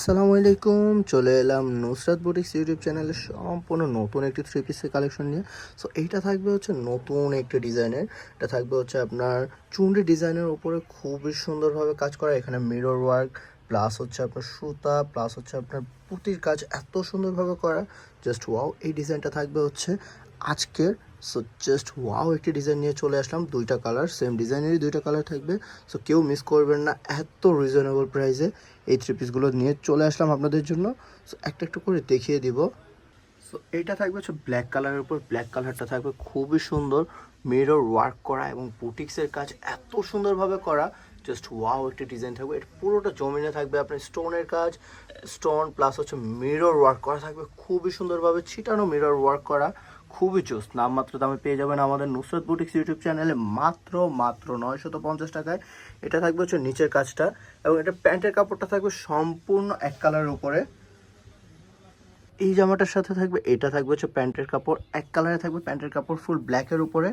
আসসালামু আলাইকুম, চলে এলাম নুসরাত বুটিক্স ইউটিউব চ্যানেলে সম্পূর্ণ নতুন একটি থ্রি পিসের কালেকশন নিয়ে। সো এইটা থাকবে হচ্ছে নতুন একটি ডিজাইনের এটা থাকবে হচ্ছে আপনার চুনরি ডিজাইনের উপরে খুবই সুন্দরভাবে কাজ করা। এখানে মিরর ওয়ার্ক প্লাস হচ্ছে আপনার সুতা প্লাস হচ্ছে আপনার পুঁতির কাজ এত সুন্দরভাবে করা। জাস্ট ওয়াও এই ডিজাইনটা থাকবে হচ্ছে আজকের। সো জাস্ট ওয়াও একটি ডিজাইন নিয়ে চলে আসলাম। দুইটা কালার সেম ডিজাইনেরই দুইটা কালার থাকবে। সো কেউ মিস করবেন না, এত রিজনেবল প্রাইসে এই থ্রি পিসগুলো নিয়ে চলে আসলাম আপনাদের জন্য। সো একটা একটু করে দেখিয়ে দিব। সো এইটা থাকবে হচ্ছে ব্ল্যাক কালারের উপর। ব্ল্যাক কালারটা থাকবে খুবই সুন্দর। মিরর ওয়ার্ক করা এবং বুটিক্সের কাজ এত সুন্দরভাবে করা। জাস্ট ওয়াও একটি ডিজাইন থাকবে। এটা পুরোটা জমিনে থাকবে আপনার স্টোনের কাজ স্টোন প্লাস হচ্ছে মিরর ওয়ার্ক করা থাকবে খুবই সুন্দরভাবে, ছিটানো মিরর ওয়ার্ক করা, খুবই চোস নামমাত্র দামে পেয়ে যাবেন আমাদের নুসরত বুটিক্স ইউটিউব চ্যানেলে মাত্র মাত্র নয়শত পঞ্চাশ টাকায়। এটা থাকবে হচ্ছে নিচের কাজটা এবং এটা প্যান্টের কাপড়টা থাকবে সম্পূর্ণ এক কালারের উপরে। এই জামাটার সাথে থাকবে, এটা থাকবে হচ্ছে প্যান্টের কাপড়, এক কালারে থাকবে প্যান্টের কাপড় ফুল ব্ল্যাকের উপরে,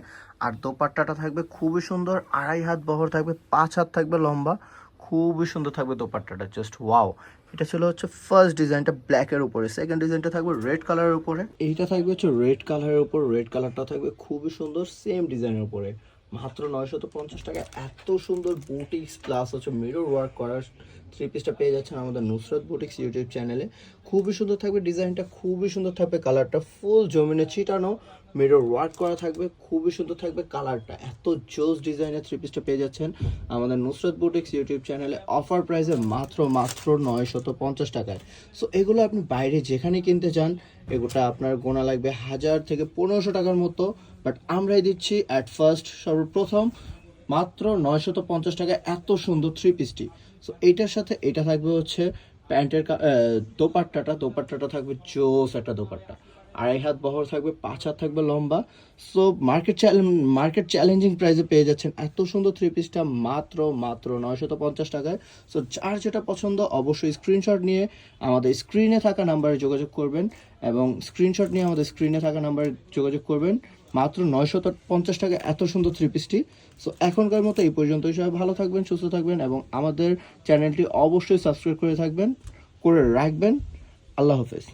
আর দোপাট্টাটা থাকবে খুবই সুন্দর, আড়াই হাত বহর থাকবে, পাঁচ হাত থাকবে লম্বা, খুবই সুন্দর থাকবে দোপাট্টাটা জাস্ট ওয়াও এটা ছিল হচ্ছে ফার্স্ট ডিজাইনটা ব্ল্যাকের উপরে সেকেন্ড ডিজাইনটা থাকবে রেড কালারের উপরে, এইটা থাকবে হচ্ছে রেড কালারের উপর রেড কালারটা থাকবে খুবই সুন্দর সেম ডিজাইনের উপরে। মাত্র নয়শত পঞ্চাশ টাকা এত সুন্দর বুটিক্স প্লাস হচ্ছে মিরর ওয়ার্ক করার থ্রি পিসটা পেয়ে যাচ্ছেন আমাদের নুসরত বুটিক্স ইউটিউব চ্যানেলে খুবই সুন্দর থাকবে, ডিজাইনটা খুবই সুন্দর থাকবে কালারটা ফুল জমিনে ছিটানো মিরর ওয়ার্ক করা থাকবে, খুবই সুন্দর থাকবে কালারটা এত জোস ডিজাইনের থ্রি পিসটা পেয়ে যাচ্ছেন আমাদের নুসরত বুটিক্স ইউটিউব চ্যানেলে অফার প্রাইসে মাত্র মাত্র নয়শত পঞ্চাশ টাকায়। সো এগুলো আপনি বাইরে যেখানে কিনতে চান, এগুলোটা আপনার গোনা লাগবে হাজার থেকে পনেরোশো টাকার মতো। বাট আমরাই দিচ্ছি অ্যাট ফার্স্ট সর্বপ্রথম। মাত্র নয়শত পঞ্চাশ টাকা এত সুন্দর থ্রি পিসটি সো এইটার সাথে এটা থাকবে হচ্ছে প্যান্টের দোপাট্টাটা। দোপাট্টাটা থাকবে জোস একটা দোপাট্টা। আড়াই হাত বহর থাকবে, পাঁচ হাত থাকবে লম্বা। সো মার্কেট মার্কেট চ্যালেঞ্জিং প্রাইসে পেয়ে যাচ্ছেন এত সুন্দর থ্রি পিসটা মাত্র মাত্র নয়শত পঞ্চাশ টাকায়। সো যার যেটা পছন্দ অবশ্যই স্ক্রিনশট নিয়ে আমাদের স্ক্রিনে থাকা নাম্বারে যোগাযোগ করবেন এবং স্ক্রিনশট নিয়ে আমাদের স্ক্রিনে থাকা নাম্বারে যোগাযোগ করবেন। মাত্র নয়শত পঞ্চাশ টাকা এত সুন্দর থ্রি পিসটি সো এখনকার মতো এই পর্যন্তই। সবাই ভালো থাকবেন, সুস্থ থাকবেন এবং আমাদের চ্যানেলটি অবশ্যই সাবস্ক্রাইব করে থাকবেন, করে রাখবেন। আল্লাহ হাফেজ।